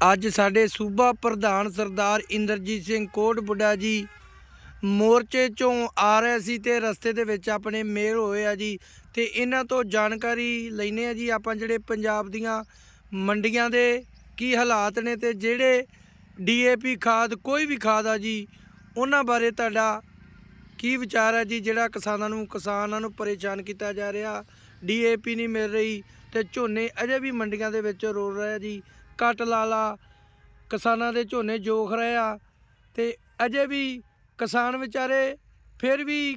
ਅੱਜ ਸਾਡੇ ਸੂਬਾ ਪ੍ਰਧਾਨ ਸਰਦਾਰ ਇੰਦਰਜੀਤ ਸਿੰਘ ਕੋਟ ਬੁੱਢਾ ਜੀ ਮੋਰਚੇ ਚੋਂ ਆ ਰਹੇ ਸੀ ਤੇ ਰਸਤੇ ਦੇ ਵਿੱਚ ਆਪਣੇ ਮੇਲ ਹੋਏ ਆ ਜੀ ਤੇ ਇਹਨਾਂ ਤੋਂ ਜਾਣਕਾਰੀ ਲੈਨੇ ਆ ਜੀ ਆਪਾਂ ਜਿਹੜੇ ਪੰਜਾਬ ਦੀਆਂ ਮੰਡੀਆਂ ਦੇ ਕੀ ਹਾਲਾਤ ਨੇ ਤੇ ਜਿਹੜੇ ਡੀਏਪੀ ਖਾਦ, ਕੋਈ ਵੀ ਖਾਦ ਆ ਜੀ, ਉਹਨਾਂ ਬਾਰੇ ਤੁਹਾਡਾ ਕੀ ਵਿਚਾਰ ਹੈ ਜੀ ਜਿਹੜਾ ਕਿਸਾਨਾਂ ਨੂੰ ਕਿਸਾਨਾਂ ਨੂੰ ਪਰੇਸ਼ਾਨ ਕੀਤਾ ਜਾ ਰਿਹਾ? ਡੀਏਪੀ ਨਹੀਂ ਮਿਲ ਰਹੀ ਤੇ ਝੋਨੇ ਅਜੇ ਵੀ ਮੰਡੀਆਂ ਦੇ ਵਿੱਚ ਰੋਲ ਰਿਹਾ ਜੀ। ਕੱਟ ਲਾ ਲਾ ਕਿਸਾਨਾਂ ਦੇ ਝੋਨੇ ਜੋਖ ਰਹੇ ਆ ਤੇ ਅਜੇ ਵੀ ਕਿਸਾਨ ਵਿਚਾਰੇ ਫਿਰ ਵੀ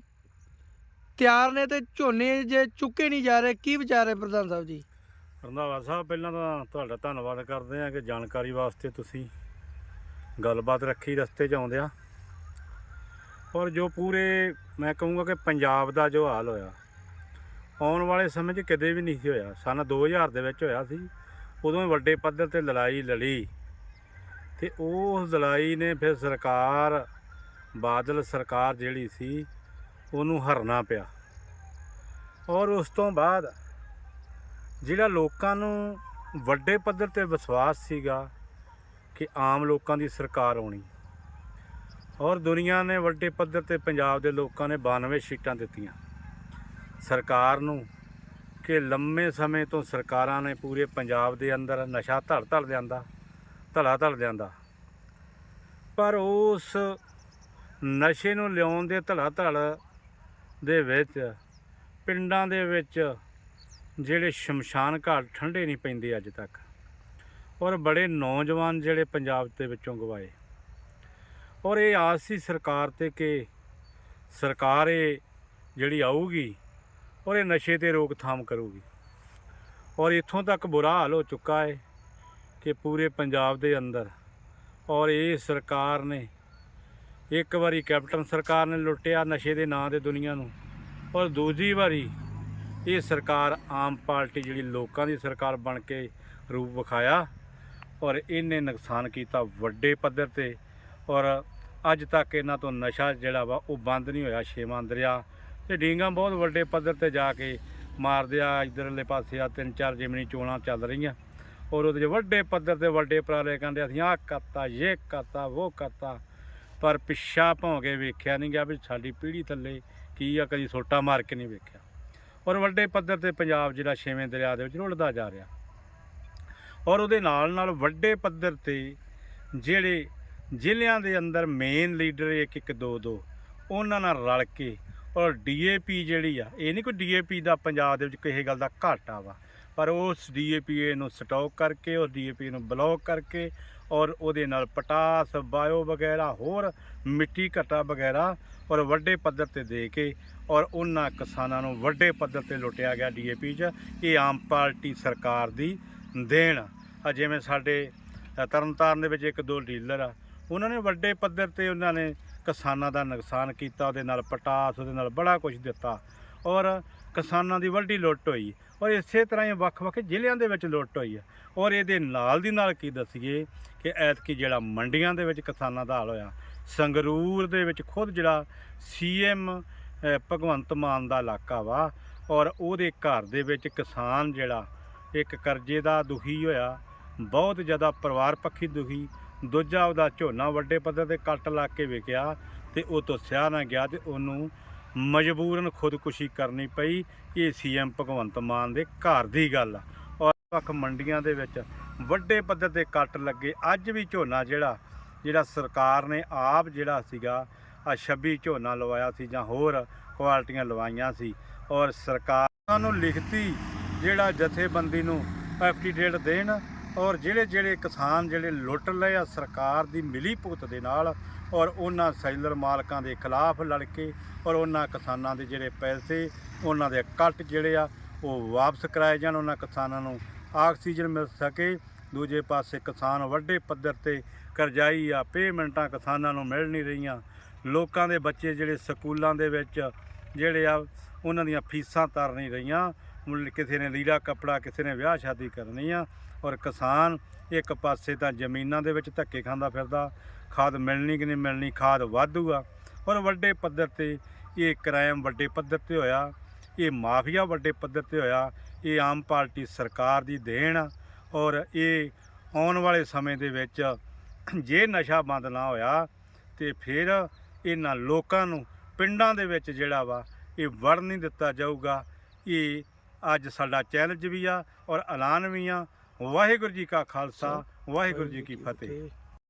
ਤਿਆਰ ਨੇ ਤੇ ਝੋਨੇ ਜੇ ਚੁੱਕੇ ਨਹੀਂ ਜਾ ਰਹੇ, ਕੀ ਵਿਚਾਰੇ ਪ੍ਰਧਾਨ ਸਾਹਿਬ ਜੀ? ਰੰਧਾਵਾ ਸਾਹਿਬ, ਪਹਿਲਾਂ ਤਾਂ ਤੁਹਾਡਾ ਧੰਨਵਾਦ ਕਰਦੇ ਹਾਂ ਕਿ ਜਾਣਕਾਰੀ ਵਾਸਤੇ ਤੁਸੀਂ ਗੱਲਬਾਤ ਰੱਖੀ ਰਸਤੇ 'ਚ ਆਉਂਦਿਆਂ। ਔਰ ਜੋ ਪੂਰੇ, ਮੈਂ ਕਹੂੰਗਾ ਕਿ ਪੰਜਾਬ ਦਾ ਜੋ ਹਾਲ ਹੋਇਆ ਆਉਣ ਵਾਲੇ ਸਮੇਂ 'ਚ ਕਦੇ ਵੀ ਨਹੀਂ ਸੀ ਹੋਇਆ। ਸਨ 2000 ਦੇ ਵਿੱਚ ਹੋਇਆ ਸੀ। ਉਦੋਂ ਵੱਡੇ ਪੱਧਰ ਤੇ ਲੜਾਈ ਲੜੀ ਤੇ ਉਸ ਲੜਾਈ ਨੇ ਫਿਰ ਸਰਕਾਰ, ਬਾਦਲ ਸਰਕਾਰ ਜਿਹੜੀ ਸੀ, ਉਹਨੂੰ ਹਰਨਾ ਪਿਆ। ਔਰ ਉਸ ਤੋਂ ਬਾਅਦ ਜਿਹੜਾ ਲੋਕਾਂ ਨੂੰ ਵੱਡੇ ਪੱਧਰ ਤੇ ਵਿਸ਼ਵਾਸ ਸੀਗਾ ਕਿ ਆਮ ਲੋਕਾਂ ਦੀ ਸਰਕਾਰ ਆਉਣੀ। ਔਰ ਦੁਨੀਆ ਨੇ ਵੱਡੇ ਪੱਧਰ ਤੇ ਪੰਜਾਬ ਦੇ ਲੋਕਾਂ ਨੇ 92 ਸੀਟਾਂ ਦਿੱਤੀਆਂ। ਸਰਕਾਰ ਨੂੰ ਕਿ ਲੰਮੇ ਸਮੇਂ ਤੋਂ ਸਰਕਾਰਾਂ ਨੇ ਪੂਰੇ ਪੰਜਾਬ ਦੇ ਅੰਦਰ ਨਸ਼ਾ ਧੜ ਧੜ ਲਿਆਂਦਾ ਧੜਾ ਧੜ ਲਿਆਂਦਾ ਪਰ ਉਸ ਨਸ਼ੇ ਨੂੰ ਲਿਆਉਣ ਦੇ ਧੜਾ ਧੜ ਦੇ ਵਿੱਚ, ਪਿੰਡਾਂ ਦੇ ਵਿੱਚ ਜਿਹੜੇ ਸ਼ਮਸ਼ਾਨ ਘਾਟ ਠੰਡੇ ਨਹੀਂ ਪੈਂਦੇ ਅੱਜ ਤੱਕ, ਔਰ ਬੜੇ ਨੌਜਵਾਨ ਜਿਹੜੇ ਪੰਜਾਬ ਦੇ ਵਿੱਚੋਂ ਗਵਾਏ। ਔਰ ਇਹ ਆਸ ਸੀ ਸਰਕਾਰ ਤੇ ਕਿ ਸਰਕਾਰ ਇਹ ਜਿਹੜੀ ਆਊਗੀ ਔਰ ਇਹ ਨਸ਼ੇ ਤੇ ਰੋਕਥਾਮ ਕਰੂਗੀ। ਔਰ ਇੱਥੋਂ ਤੱਕ ਬੁਰਾ ਹਾਲ ਹੋ ਚੁੱਕਾ ਹੈ ਕਿ ਪੂਰੇ ਪੰਜਾਬ ਦੇ ਅੰਦਰ ਔਰ ਇਹ ਸਰਕਾਰ ਨੇ, ਇੱਕ ਵਾਰੀ ਕੈਪਟਨ ਸਰਕਾਰ ਨੇ ਲੁੱਟਿਆ ਨਸ਼ੇ ਦੇ ਨਾਂ ਤੇ ਦੁਨੀਆ ਨੂੰ ਔਰ ਦੂਜੀ ਵਾਰੀ ਇਹ ਸਰਕਾਰ ਆਮ ਪਾਰਟੀ ਜਿਹੜੀ ਲੋਕਾਂ ਦੀ ਸਰਕਾਰ ਬਣ ਕੇ ਰੂਪ ਵਿਖਾਇਆ ਔਰ ਇਹਨੇ ਨੁਕਸਾਨ ਕੀਤਾ ਵੱਡੇ ਪੱਧਰ ਤੇ ਔਰ ਅੱਜ ਤੱਕ ਇਹਨਾਂ ਤੋਂ ਨਸ਼ਾ ਜਿਹੜਾ ਵਾ ਉਹ ਬੰਦ ਨਹੀਂ ਹੋਇਆ, ਛੇਵਾਂ ਦਰਿਆ ਤੇ ਡੀਂਗਾਂ ਬਹੁਤ ਵੱਡੇ ਪੱਧਰ ਤੇ ਜਾ ਕੇ ਮਾਰਦੇ ਆ, ਇਧਰਲੇ ਪਾਸੇ ਆ, ਤਿੰਨ ਚਾਰ ਜਿਮਨੀ ਚੋਣਾਂ ਚੱਲ ਰਹੀਆਂ। ਔਰ ਉਹਦੇ 'ਚ ਵੱਡੇ ਪੱਧਰ ਤੇ ਵੱਡੇ ਉਪਰਾਲੇ ਕਹਿੰਦੇ ਅਸੀਂ ਆਹ ਕਰਤਾ ਇਹ ਕਰਤਾ ਉਹ ਕਰਤਾ। ਪਰ ਪਿੱਛਾ ਭੌਂ ਕੇ ਵੇਖਿਆ ਨਹੀਂ ਗਿਆ ਵੀ ਸਾਡੀ ਪੀੜ੍ਹੀ ਥੱਲੇ ਕੀ ਆ, ਕਦੀ ਸੋਟਾ ਮਾਰ ਕੇ ਨਹੀਂ ਵੇਖਿਆ। ਔਰ ਵੱਡੇ ਪੱਧਰ ਤੇ ਪੰਜਾਬ ਜਿਹੜਾ ਛੇਵੇਂ ਦਰਿਆ ਦੇ ਵਿੱਚ ਰੁੜਦਾ ਜਾ ਰਿਹਾ। ਔਰ ਉਹਦੇ ਨਾਲ ਨਾਲ ਵੱਡੇ ਪੱਧਰ ਤੇ ਜਿਹੜੇ ਜ਼ਿਲ੍ਹਿਆਂ ਦੇ ਅੰਦਰ ਮੇਨ ਲੀਡਰ ਇੱਕ ਇੱਕ ਦੋ ਦੋ, ਉਹਨਾਂ ਨਾਲ ਰਲ ਕੇ ਔਰ ਡੀਏਪੀ ਜਿਹੜੀ ਆ, ਇਹ ਨਹੀਂ ਕੋਈ ਡੀਏਪੀ ਦਾ ਪੰਜਾਬ ਦੇ ਵਿੱਚ ਕਿਸੇ ਗੱਲ ਦਾ ਘਾਟਾ ਵਾ। ਪਰ ਉਸ ਡੀਏਪੀ ਨੂੰ ਸਟਾਕ ਕਰਕੇ ਉਹ ਡੀਏਪੀ ਨੂੰ ਬਲੌਕ ਕਰਕੇ ਔਰ ਉਹਦੇ ਨਾਲ ਪਟਾਸ, ਬਾਇਓ ਵਗੈਰਾ ਹੋਰ ਮਿੱਟੀ ਘਟਾ ਵਗੈਰਾ ਔਰ ਵੱਡੇ ਪੱਧਰ ਤੇ ਦੇ ਕੇ ਔਰ ਉਹਨਾਂ ਕਿਸਾਨਾਂ ਨੂੰ ਵੱਡੇ ਪੱਧਰ ਤੇ ਲੁੱਟਿਆ ਗਿਆ ਡੀਏਪੀ 'ਚ। ਇਹ ਆਮ ਪਾਰਟੀ ਸਰਕਾਰ ਦੀ ਦੇਣ ਆ ਜਿਵੇਂ ਸਾਡੇ ਤਰਨਤਾਰਨ ਦੇ ਵਿੱਚ ਇੱਕ ਦੋ ਡੀਲਰ ਆ, ਉਹਨਾਂ ਨੇ ਵੱਡੇ ਪੱਧਰ ਤੇ ਉਹਨਾਂ ਨੇ ਕਿਸਾਨਾਂ ਦਾ ਨੁਕਸਾਨ ਕੀਤਾ, ਉਹਦੇ ਨਾਲ ਪਟਾਸ, ਉਹਦੇ ਨਾਲ ਬੜਾ ਕੁਝ ਦਿੱਤਾ ਔਰ ਕਿਸਾਨਾਂ ਦੀ ਵੱਡੀ ਲੁੱਟ ਹੋਈ ਔਰ ਇਸੇ ਤਰ੍ਹਾਂ ਹੀ ਵੱਖ-ਵੱਖ ਜ਼ਿਲ੍ਹਿਆਂ ਦੇ ਵਿੱਚ ਲੁੱਟ ਹੋਈ ਹੈ ਔਰ ਇਹਦੇ ਨਾਲ ਦੀ ਨਾਲ ਕੀ ਦੱਸੀਏ ਕਿ ਐਤਕੀ ਜਿਹੜਾ ਮੰਡੀਆਂ ਦੇ ਵਿੱਚ ਕਿਸਾਨਾਂ ਦਾ ਹਾਲ ਹੋਇਆ, ਸੰਗਰੂਰ ਦੇ ਵਿੱਚ ਖੁਦ ਜਿਹੜਾ ਸੀਐਮ ਭਗਵੰਤ ਮਾਨ ਦਾ ਇਲਾਕਾ ਵਾ ਔਰ ਉਹਦੇ ਘਰ ਦੇ ਵਿੱਚ ਕਿਸਾਨ ਜਿਹੜਾ ਇੱਕ ਕਰਜ਼ੇ ਦਾ ਦੁਖੀ ਹੋਇਆ, ਬਹੁਤ ਜ਼ਿਆਦਾ ਪਰਿਵਾਰ ਪੱਖੀ ਦੁਖੀ ਦੂਜਾ ਉਹਦਾ ਝੋਨਾ ਵੱਡੇ ਪੱਧਰ ਤੇ ਕੱਟ ਲਾ ਕੇ ਵਿਕਿਆ ਤੇ ਉਹ ਤੋਂ ਸਿਆ ਨਾ ਗਿਆ ਤੇ ਉਹਨੂੰ ਮਜਬੂਰਨ ਖੁਦਕੁਸ਼ੀ ਕਰਨੀ ਪਈ। ਇਹ ਸੀਐਮ ਭਗਵੰਤ ਮਾਨ ਦੇ ਘਰ ਦੀ ਗੱਲ ਆ। ਔਰ ਵੱਖ ਮੰਡੀਆਂ ਦੇ ਵਿੱਚ ਵੱਡੇ ਪੱਧਰ ਤੇ ਕੱਟ ਲੱਗੇ। ਅੱਜ ਵੀ ਝੋਨਾ ਜਿਹੜਾ ਜਿਹੜਾ ਸਰਕਾਰ ਨੇ ਆਪ ਜਿਹੜਾ ਸੀਗਾ ਆ 26 ਝੋਨਾ ਲਵਾਇਆ ਸੀ ਜਾਂ ਹੋਰ ਕੁਆਲਟੀਆਂ ਲਵਾਈਆਂ ਸੀ। ਔਰ ਸਰਕਾਰ ਨੂੰ ਲਿਖਤੀ ਜਿਹੜਾ ਜਥੇਬੰਦੀ ਨੂੰ ਐਫਟੀਡੇਟ ਦੇਣ ਔਰ ਜਿਹੜੇ ਜਿਹੜੇ ਕਿਸਾਨ ਜਿਹੜੇ ਲੁੱਟ ਲਏ ਆ ਸਰਕਾਰ ਦੀ ਮਿਲੀ ਭੁਗਤ ਦੇ ਨਾਲ ਔਰ ਉਹਨਾਂ ਸੈਲਰ ਮਾਲਕਾਂ ਦੇ ਖਿਲਾਫ ਲੜ ਕੇ ਔਰ ਉਹਨਾਂ ਕਿਸਾਨਾਂ ਦੇ ਜਿਹੜੇ ਪੈਸੇ, ਉਹਨਾਂ ਦੇ ਕੱਟ ਜਿਹੜੇ ਆ, ਉਹ ਵਾਪਸ ਕਰਾਏ ਜਾਣ, ਉਹਨਾਂ ਕਿਸਾਨਾਂ ਨੂੰ ਆਕਸੀਜਨ ਮਿਲ ਸਕੇ। ਦੂਜੇ ਪਾਸੇ ਕਿਸਾਨ ਵੱਡੇ ਪੱਧਰ ਤੇ ਕਰਜ਼ਾਈ ਆ, ਪੇਮੈਂਟਾਂ ਕਿਸਾਨਾਂ ਨੂੰ ਮਿਲ ਨਹੀਂ ਰਹੀਆਂ। ਲੋਕਾਂ ਦੇ ਬੱਚੇ ਜਿਹੜੇ ਸਕੂਲਾਂ ਦੇ ਵਿੱਚ ਜਿਹੜੇ ਆ, ਉਹਨਾਂ ਦੀਆਂ ਫੀਸਾਂ ਤਰ ਨਹੀਂ ਰਹੀਆਂ। ਕਿਸੇ ਨੇ ਲੀੜਾ ਕੱਪੜਾ, ਕਿਸੇ ਨੇ ਵਿਆਹ ਸ਼ਾਦੀ ਕਰਨੀ ਆ ਔਰ ਕਿਸਾਨ ਇੱਕ ਪਾਸੇ ਤਾਂ ਜ਼ਮੀਨਾਂ ਦੇ ਵਿੱਚ ਧੱਕੇ ਖਾਂਦਾ ਫਿਰਦਾ, ਖਾਦ ਮਿਲਣੀ ਕਿ ਨਹੀਂ ਮਿਲਣੀ, ਖਾਦ ਵਾਧੂ ਆ, ਔਰ ਵੱਡੇ ਪੱਧਰ ਤੇ ਇਹ ਕ੍ਰਾਈਮ ਵੱਡੇ ਪੱਧਰ ਤੇ ਹੋਇਆ, ਇਹ ਮਾਫੀਆ ਵੱਡੇ ਪੱਧਰ ਤੇ ਹੋਇਆ, ਇਹ ਆਮ ਪਾਰਟੀ ਸਰਕਾਰ ਦੀ ਦੇਣ ਆ, ਔਰ ਇਹ ਆਉਣ ਵਾਲੇ ਸਮੇਂ ਦੇ ਵਿੱਚ ਜੇ ਨਸ਼ਾ ਬੰਦ ਨਾ ਹੋਇਆ ਤੇ ਫਿਰ ਇਹਨਾਂ ਲੋਕਾਂ ਨੂੰ ਪਿੰਡਾਂ ਦੇ ਵਿੱਚ ਜਿਹੜਾ ਵਾ ਇਹ ਵੜ ਨਹੀਂ ਦਿੱਤਾ ਜਾਊਗਾ, ਇਹ ਅੱਜ ਸਾਡਾ ਚੈਲੰਜ ਵੀ ਆ ਔਰ ਐਲਾਨ ਵੀ ਆ। ਵਾਹਿਗੁਰੂ ਜੀ ਕਾ ਖਾਲਸਾ ਵਾਹਿਗੁਰੂ ਜੀ ਕੀ ਫਤਿਹ।